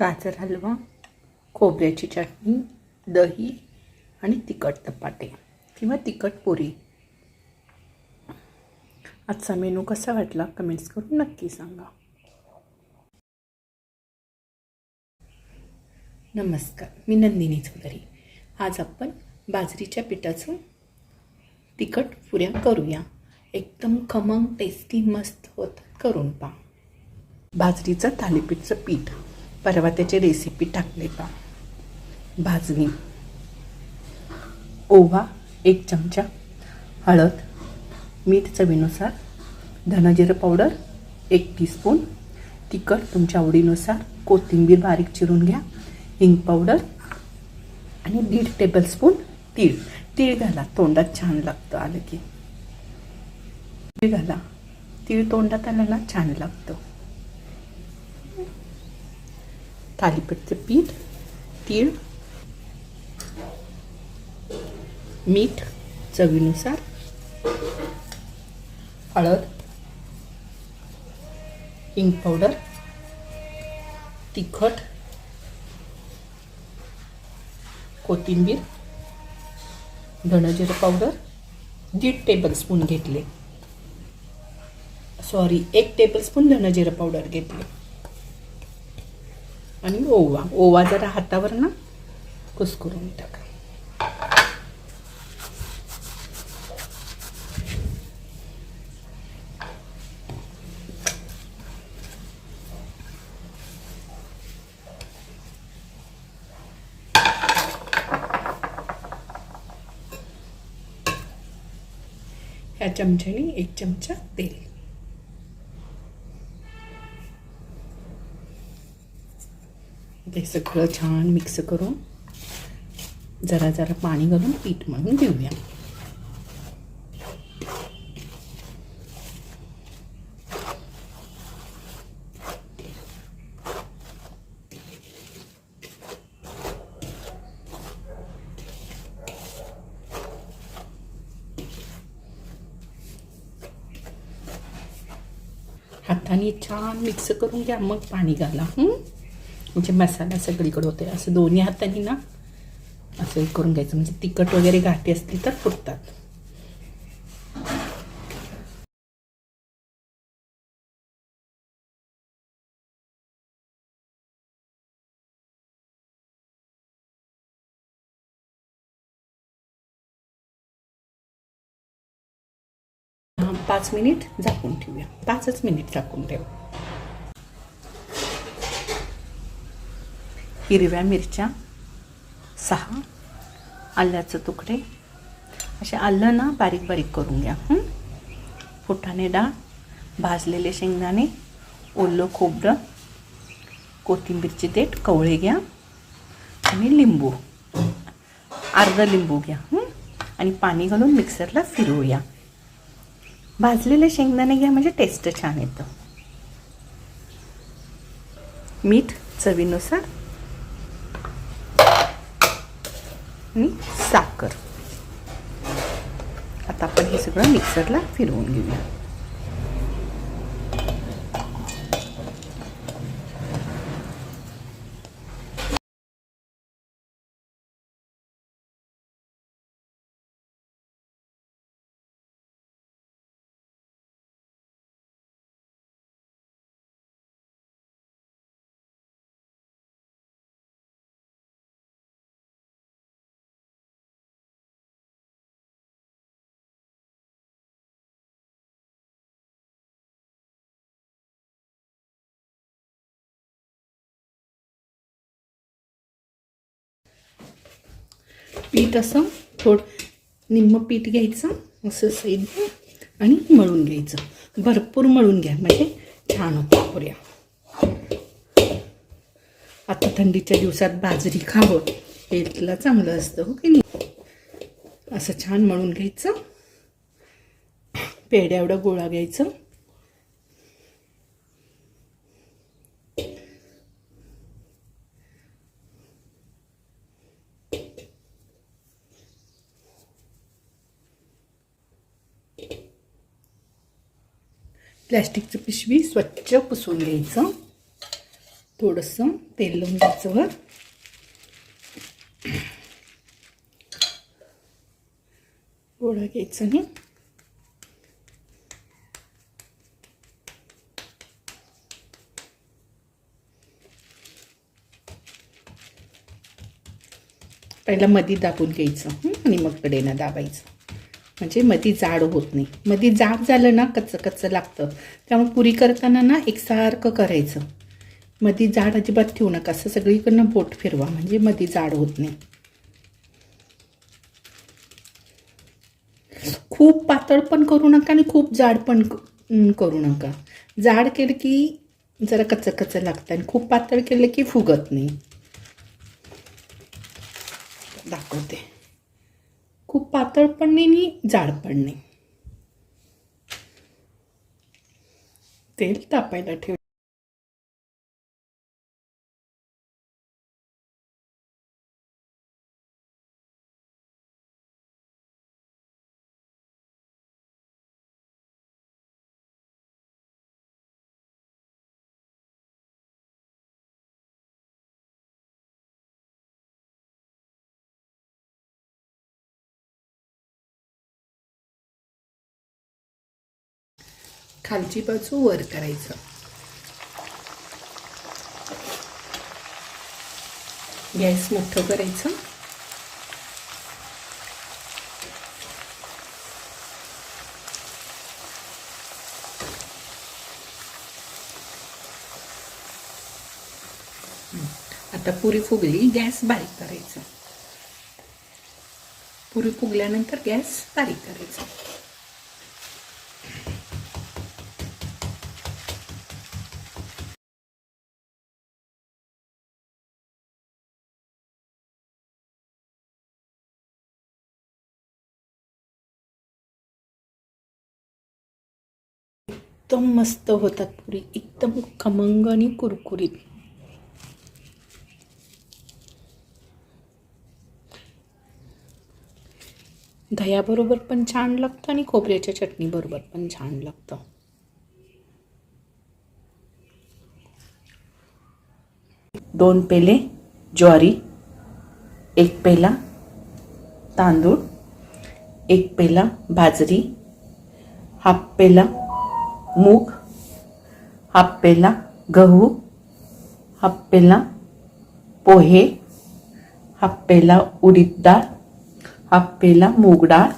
गाजर हलवा खोबऱ्याची चटणी दही आणि तिखट धपाटे किंवा तिखट पुरी. आजचा मेनू कसा वाटला कमेंट्स करून नक्की सांगा. नमस्कार मी नंदिनी चौधरी. आज आपण बाजरीच्या पिठाचं तिखट पुऱ्या करूया. एकदम खमंग टेस्टी मस्त होत करून पा बाजरीचं थालीपीठचं पीठ. परवा त्याची रेसिपी टाकले पा भाजणी. ओवा एक चमचा हळद मीठ चवीनुसार धनजिरं पावडर एक टीस्पून तिखट तुमच्या आवडीनुसार कोथिंबीर बारीक चिरून घ्या हिंग पावडर आणि दीड टेबलस्पून तीळ. तीळ घाला तोंडात छान लागतं आलं की. तीळ घाला. तीळ तोंडात आलं ना छान लागतं. थालीपीठचं पीठ तीळ मीठ चवीनुसार हळद हिंग पावडर तिखट कोथिंबीर धणजिरं पावडर दीड टेबलस्पून घेतले. सॉरी एक टेबलस्पून धणजिरं पावडर घेतले. आणि ओवा. ओवा जरा हातावर ना कुस्करून टाका. ह्या चमच्याने एक चमचा तेल. ते सगळं छान मिक्स करून जरा जरा पाणी घालून पीठ म्हणून देऊया हाताने छान मिक्स करून घ्या मग पाणी घाला हं? म्हणजे मसाला सगळीकडे होते असं दोन्ही हाताने ना असं हे करून घ्यायचं. म्हणजे तिखट वगैरे गाठी असली तर फुटतात. पाच मिनिट झाकून ठेवूया. पाचच मिनिट झाकून ठेवा. हिरव्या मिरच्या सहा आल्याचं तुकडे. असे आलं ना बारीक बारीक करून घ्या. फुटाने फुटाणे डाळ भाजलेले शेंगदाणे ओलं खोबरं कोथिंबीरची देठ कवळे घ्या आणि लिंबू. अर्ध लिंबू घ्या. आणि पाणी घालून मिक्सरला फिरवूया. भाजलेले शेंगदाणे घ्या म्हणजे टेस्ट छान येतं. मीठ चवीनुसार आणि साखर. आता आपण हे सगळं मिक्सरला फिरवून घेऊया. पीठ असं थोडं निम्म पीठ घ्यायचं असं सैद्य आणि मळून घ्यायचं. भरपूर मळून घ्या म्हणजे छान होतं. पुऱ्या. आता थंडीच्या दिवसात बाजरी खावं. हेल्थला चांगलं असतं हो की नाही? असं छान मळून घ्यायचं. पेड्या एवढं गोळा घ्यायचं. प्लॅस्टिकचं पिशवी स्वच्छ पुसून घ्यायचं. थोडंसं तेल लावून घ्यायचं वर. गोळा घ्यायचं नाही पहिला मधी दाबून घ्यायचं आणि मग कडेनं दाबायचं. म्हणजे मधी जाड होत नाही. मधी जाड झालं ना कच्चं कच्चं लागतं. त्यामुळे पुरी करताना ना एकसारखं करायचं. मधी जाड अजिबात ठेवू नका. असं सगळीकडनं बोट फिरवा. म्हणजे मधी जाड होत नाही. खूप पातळ पण करू नका आणि खूप जाड पण करू नका. जाड केलं की जरा कच्चं कच्चं लागतं आणि खूप पातळ केलं की फुगत नाही. दाखवते. खूप पातळ पण नाही आणि जाड पण नाही. तेल तापायला ठेव. खालची बाजू वर करायचं. गॅस मोठं करायचं. आता पुरी फुगली गॅस बारीक करायचा. पुरी फुगल्यानंतर गॅस बारीक करायचा. एकदम मस्त होतात पुरी एकदम खमंग आणि कुरकुरीत. दह्याबरोबर पण छान लागतं आणि खोबऱ्याच्या चटणीबरोबर पण छान लागतं. दोन पेले ज्वारी एक पेला तांदूळ एक पेला बाजरी हाफ पेला मूग हाफ गहू आप्पेला पोहे हाफ उडीद डाळ आप्पेला मूग डाळ.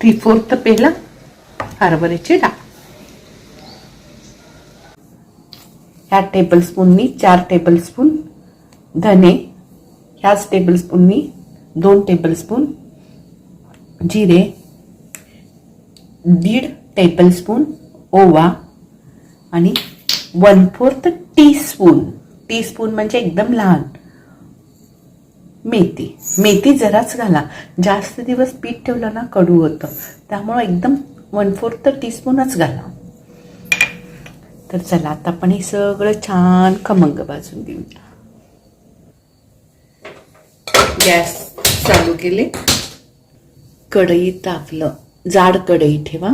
थ्री फोर्थ पेला हरभऱ्याची डाळ. ह्या टेबलस्पूननी चार टेबलस्पून धने ह्याच टेबलस्पूननी दोन टेबलस्पून जिरे दीड टेबलस्पून ओवा आणि वन फोर्थ टीस्पून टीस्पून म्हणजे एकदम लहान. मेथी. मेथी जराच घाला. जास्त दिवस पीठ ठेवलं ना कडू होतं. त्यामुळं एकदम वन फोर्थ टीस्पूनच घाला. तर चला आता आपण हे सगळं छान खमंग भाजून घेऊया. गॅस चालू केले. कढई तापलं. जाड कढई ठेवा.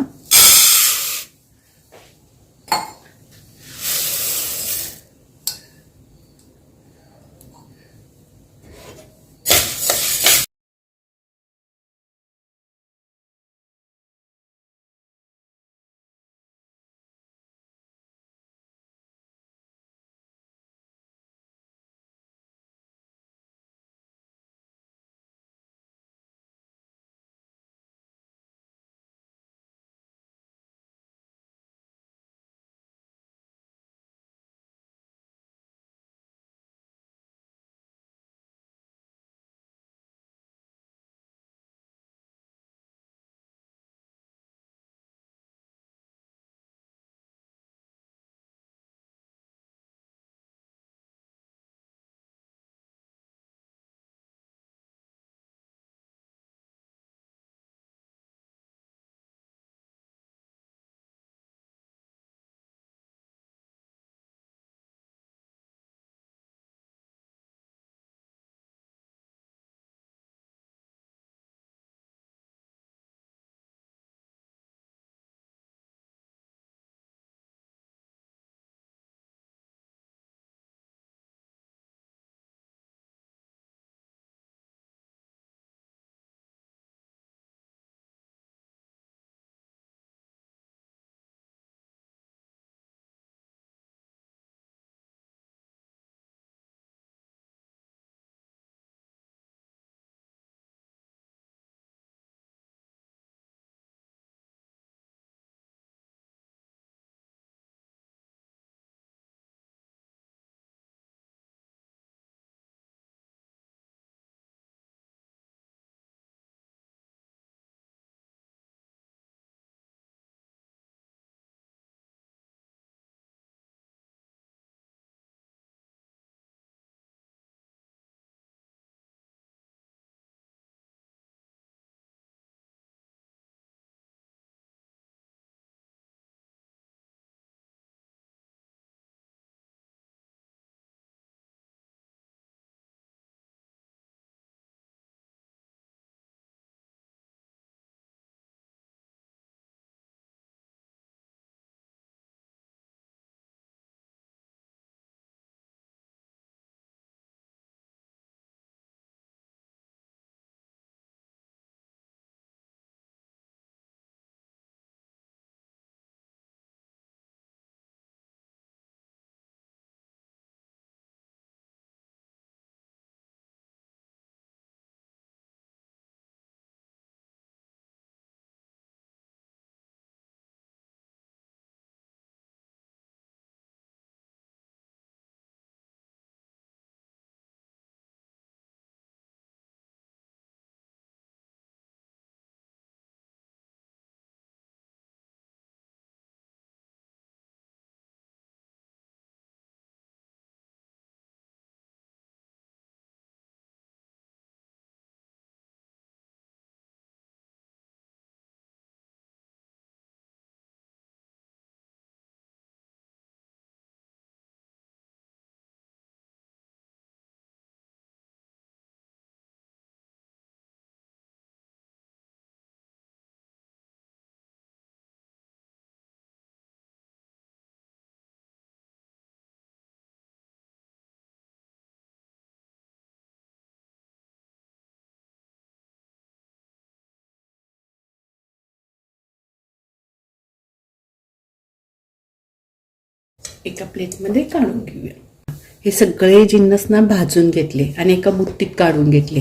एका प्लेटमध्ये काढून घेऊया. हे सगळे जिन्नस ना भाजून घेतले आणि एका बुट्टीत काढून घेतले.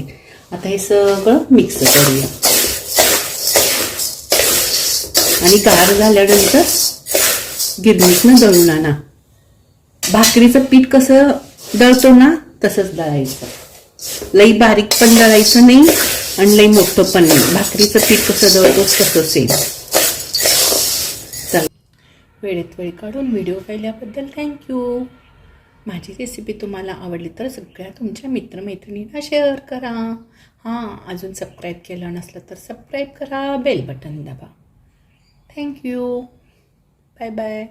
आता हे सगळं मिक्स करूया. आणि गार झाल्यानंतर गिरणीतनं दळून आणा. भाकरीचं पीठ कसं दळतो ना तसंच दळायचं. लई बारीक पण दळायचं नाही आणि लई मोठं पण नाही. भाकरीचं पीठ कसं दळतो तसं सेम वेळेत वेळ काढून व्हिडिओ पाहिल्याबद्दल थँक्यू माझी रेसिपी तुम्हाला आवडली तर सगळ्या तुमच्या मित्रमैत्रिणींना शेअर करा. हां अजून सबस्क्राईब केलं नसलं तर सबस्क्राईब करा बेल बटन दाबा. Thank you bye bye